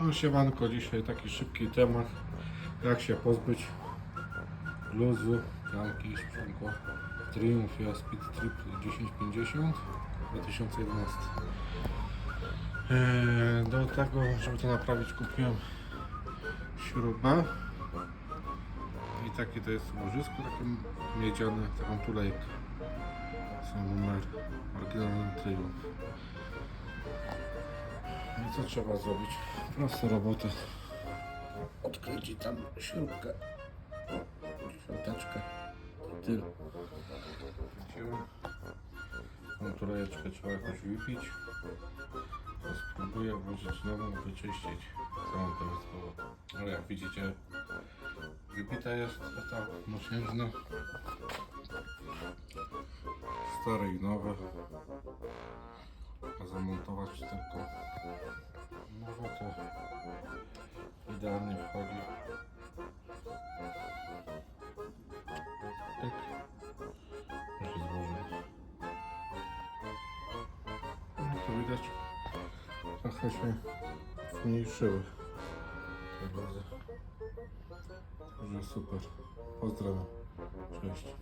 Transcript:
No siemanko, dzisiaj taki szybki temat, jak się pozbyć luzu, klamki, sprzęgła Triumphia Speed Trip 1050 2011 eee, Do tego, żeby to naprawić kupiłem śrubę. I takie to jest łożysko, takie miedziane, taką tulejkę. Są numer oryginalny Triumph co trzeba zrobić? Prosta robota. Odkręcić tam śrubkę. Dziesiąteczkę. I tyle. Tą tulejeczkę trzeba jakoś wypić. To spróbuję włożyć nową, wyczyścić całą tę wyspową. Ale jak widzicie, wypita jest ta mosiężna. Stare i nowe. Zamontować tylko idealnie wchodzi. Tak. Może złożyć. No to widać. Trochę się zmniejszyły. te luzy. Także super. Pozdrawiam. Cześć.